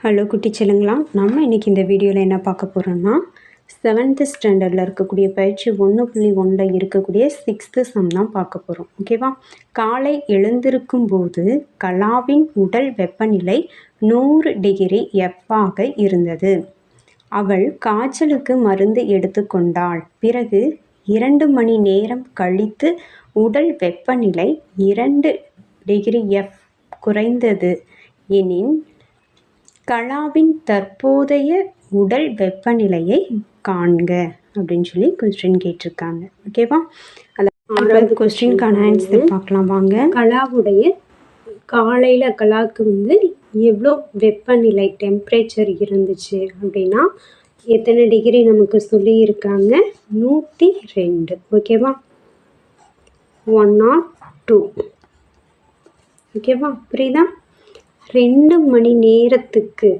Hello குட்டி செல்லுங்களா நம்ம இன்றைக்கி இந்த வீடியோவில் என்ன பார்க்க போகிறோம்னா செவன்த்து ஸ்டாண்டர்டில் இருக்கக்கூடிய பயிற்சி ஒன்று புள்ளி ஒன்றில் இருக்கக்கூடிய சிக்ஸ்த்து சம் தான் பார்க்க போகிறோம் ஓகேவா காலை எழுந்திருக்கும் போது கலாவின் உடல் வெப்பநிலை நூறு டிகிரி எஃப்பாக இருந்தது? அவள் காய்ச்சலுக்கு மருந்து எடுத்துக்கொண்டாள் பிறகு இரண்டு மணி நேரம் கழித்து உடல் வெப்பநிலை இரண்டு டிகிரி எஃப் குறைந்தது. எனின் கலாவின் தற்போதைய உடல் வெப்பநிலையை காண்க அப்படின்னு சொல்லி கொஸ்டின் கேட்டிருக்காங்க. ஓகேவா ஆறாவது கொஸ்டின்கான ஆன்சர் பார்க்கலாம் வாங்க. கலாவுடைய காலையில் கலாவுக்கு வந்து எவ்வளோ வெப்பநிலை டெம்பரேச்சர் இருந்துச்சு அப்படின்னா எத்தனை டிகிரி நமக்கு சொல்லியிருக்காங்க? நூற்றி ரெண்டு. ஓகேவா ஒன் நாட் டூ ஓகேவா புரியுதா? ரெண்டு மணி நேரத்துக்கு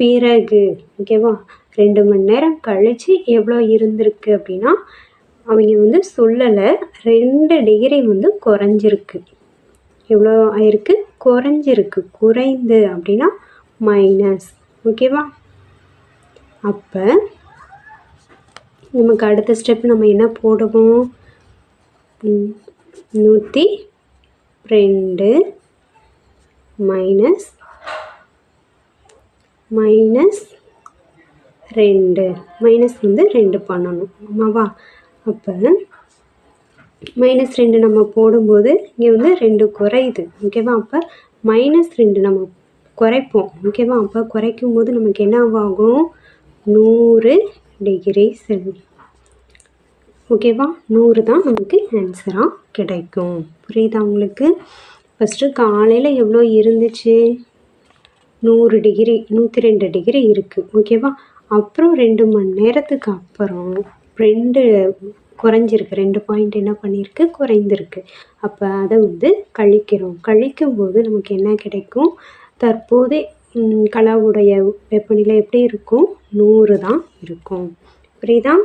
பிறகு ஓகேவா ரெண்டு மணி நேரம் கழித்து எவ்வளோ இருந்திருக்கு அப்படின்னா அவங்க வந்து சொல்லலை. ரெண்டு டிகிரி வந்து குறைஞ்சிருக்கு. எவ்வளோ ஆயிருக்கு? குறைஞ்சிருக்கு. குறைந்து அப்படின்னா மைனஸ் ஓகேவா அப்போ நமக்கு அடுத்த ஸ்டெப் நம்ம என்ன போடுவோம்? நூற்றி ரெண்டு மைனஸ் மைனஸ் ரெண்டு. மைனஸ் வந்து ரெண்டு பண்ணணும். ஆமாவா? அப்போ மைனஸ் ரெண்டு நம்ம போடும்போது இங்கே வந்து ரெண்டு குறையுது. ஓகேவா அப்போ மைனஸ் ரெண்டு நம்ம குறைப்போம். ஓகேவா அப்போ குறைக்கும் போது நமக்கு என்ன ஆகும் நூறு டிகிரி செல் ஓகேவா நூறு தான் நமக்கு ஆன்சராக கிடைக்கும். புரியுதா உங்களுக்கு? ஃபஸ்ட்டு காலையில் எவ்வளோ இருந்துச்சு? நூறு டிகிரி நூற்றி ரெண்டு டிகிரி இருக்குது ஓகேவா அப்புறம் ரெண்டு மணி நேரத்துக்கு அப்புறம் ரெண்டு குறைஞ்சிருக்கு. ரெண்டு பாயிண்ட் என்ன பண்ணியிருக்கு குறைந்திருக்கு. அப்போ அதை வந்து கழிக்கிறோம். கழிக்கும் போது நமக்கு என்ன கிடைக்கும்? தற்போது கலாவுடைய வெப்பநிலை எப்படி இருக்கும்? நூறு தான் இருக்கும். புரியுதா?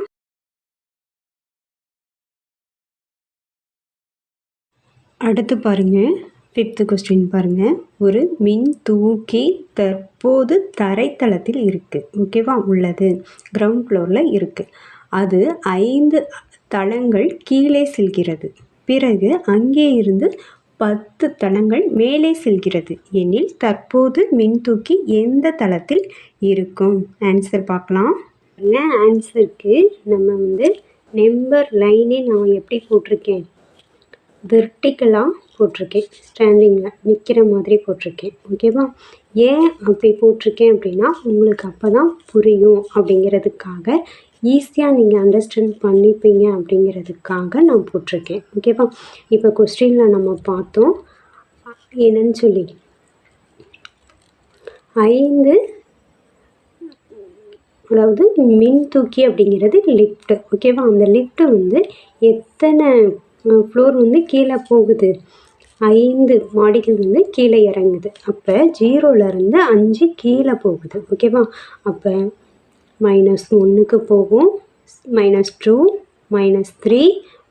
அடுத்து பாருங்கள் ஃபிஃப்த்து கொஸ்டின் பாருங்கள் ஒரு மின் தூக்கி தற்போது தரைத்தளத்தில் இருக்குது ஓகேவா உள்ளது. கிரவுண்ட் ஃப்ளோரில் இருக்குது அது ஐந்து தளங்கள் கீழே செல்கிறது. பிறகு அங்கே இருந்து பத்து தளங்கள் மேலே செல்கிறது. எனில் தற்போது மின்தூக்கி எந்த தளத்தில் இருக்கும்? ஆன்சர் பார்க்கலாம். என்ன ஆன்சருக்கு நம்ம வந்து நம்பர் லைனே நான் எப்படி போட்டிருக்கேன்? வெர்டிக்கலாக போட்டிருக்கேன். ஸ்டாண்டிங்கில் நிற்கிற மாதிரி போட்டிருக்கேன். ஓகேவா? ஏன் அப்படி போட்டிருக்கேன் அப்படின்னா உங்களுக்கு அப்போ தான் புரியும் அப்படிங்கிறதுக்காக ஈஸியாக நீங்கள் அண்டர்ஸ்டாண்ட் பண்ணிப்பீங்க அப்படிங்கிறதுக்காக நான் போட்டிருக்கேன். ஓகேவா? இப்போ கொஸ்டினில் நம்ம பார்த்தோம். என்னன்னு சொல்லி. ஐந்து அதாவது மின் தூக்கி அப்படிங்கிறது லிஃப்ட் ஓகேவா? அந்த லிஃப்ட்டு வந்து எத்தனை ஃப்ளோர் வந்து கீழே போகுது. ஐந்து மாடிகள் வந்து கீழே இறங்குது. அப்போ ஜீரோலேருந்து அஞ்சு கீழே போகுது. ஓகேவா அப்போ மைனஸ் ஒன்றுக்கு போகும். Minus two minus three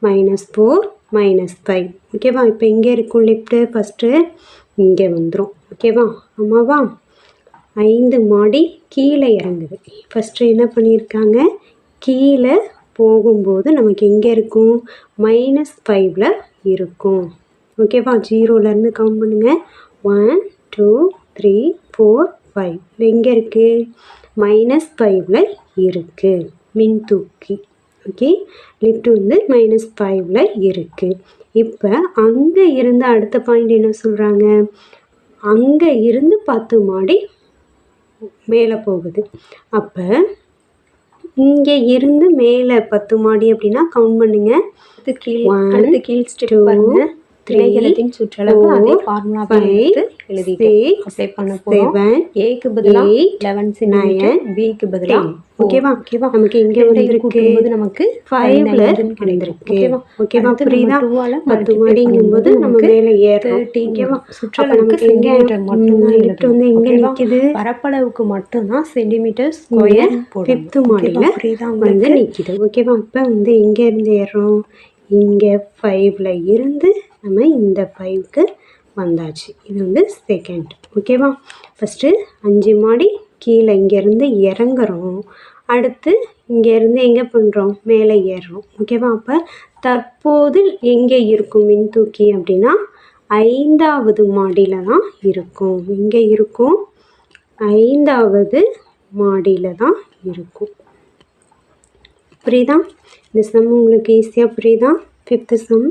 minus four minus five ஓகேவா இப்போ எங்கே இருக்கும் லிஃப்ட்டு ஃபஸ்ட்டு இங்கே வந்துடும் ஓகேவா ஆமாவா ஐந்து மாடி கீழே இறங்குது. ஃபஸ்ட்டு என்ன பண்ணியிருக்காங்க? கீழே போகும்போது நமக்கு எங்கே இருக்கும். மைனஸ் ஃபைவ்ல இருக்கும். ஓகேவா ஜீரோலேருந்து கவுண்ட் பண்ணுங்கள் one two three four five எங்கே இருக்குது மைனஸ் ஃபைவ்ல இருக்குது மின் தூக்கி ஓகே லிஃப்ட் வந்து மைனஸ் ஃபைவ்ல இருக்குது இப்போ அங்கே இருந்து அடுத்த பாயிண்ட் என்ன சொல்கிறாங்க அங்கே இருந்து பத்து மாடி மேலே போகுது. அப்போ இங்கே இருந்து மேலே பத்து மாடி அப்படின்னா கவுண்ட் பண்ணுங்க. அடுத்து கீழ் அடுத்து கீழ் ஸ்டெப் two, திணைகளத்தின் சுற்றளவு அதே ஃபார்முலா எழுதிட்டு six, அப்ளை பண்ண போகிறோம் ஏக்கு பதிலாக லெவன் சென்டிமீட்டர் nine, பிக்கு பதிலாக. ஓகேவா ஓகேவா நமக்கு இங்கே வந்திருக்கு கூட்டும்போது நமக்கு ஃபைவ்ல கிடைந்திருக்கு. ஓகேவா ஓகேவா புரியுதா? ஆல பத்து மாடிங்கும்போது நம்ம நமக்கு மேலே ஏறுறோம். 13 ஓகேவா சுற்றளவுக்கு அப்ப நமக்கு சென்டிமீட்டர் மட்டும்தான் லிஃப்ட் வந்து ஓகேவா? நிற்கிது பரப்பளவுக்கு மட்டும்தான் சென்டிமீட்டர் ஸ்கொயர் ஃபிஃப்த்து மாடியில் புரியுதா வந்து நிற்கிது ஓகேவா இப்போ வந்து எங்கே இருந்து ஏறுறோம். இங்கே ஃபைவ்ல இருந்து நம்ம இந்த ஃபைவ்க்கு வந்தாச்சு. இது வந்து செகண்ட் ஓகேவா ஃபஸ்ட்டு அஞ்சு மாடி கீழே இங்கேருந்து இறங்குறோம். அடுத்து இங்கேருந்து எங்கே பண்ணுறோம் மேலே ஏறுறோம். ஓகேவா அப்போ தற்போது எங்கே இருக்கும் மின்தூக்கி அப்படின்னா ஐந்தாவது மாடியில் தான் இருக்கும். எங்கே இருக்கும்? ஐந்தாவது மாடியில் தான் இருக்கும். புரியுதா? இந்த சம் உங்களுக்கு ஈஸியாக புரியுதா? ஃபிஃப்த்து சம்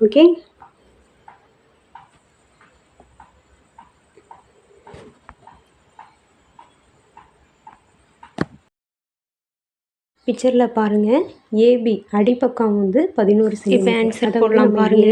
ஓகே பிக்சரில் பாருங்கள் ஏபி அடிப்பக்கம் வந்து பதினோரு இப்போ ஆன்சர் போடலாம் பாருங்க.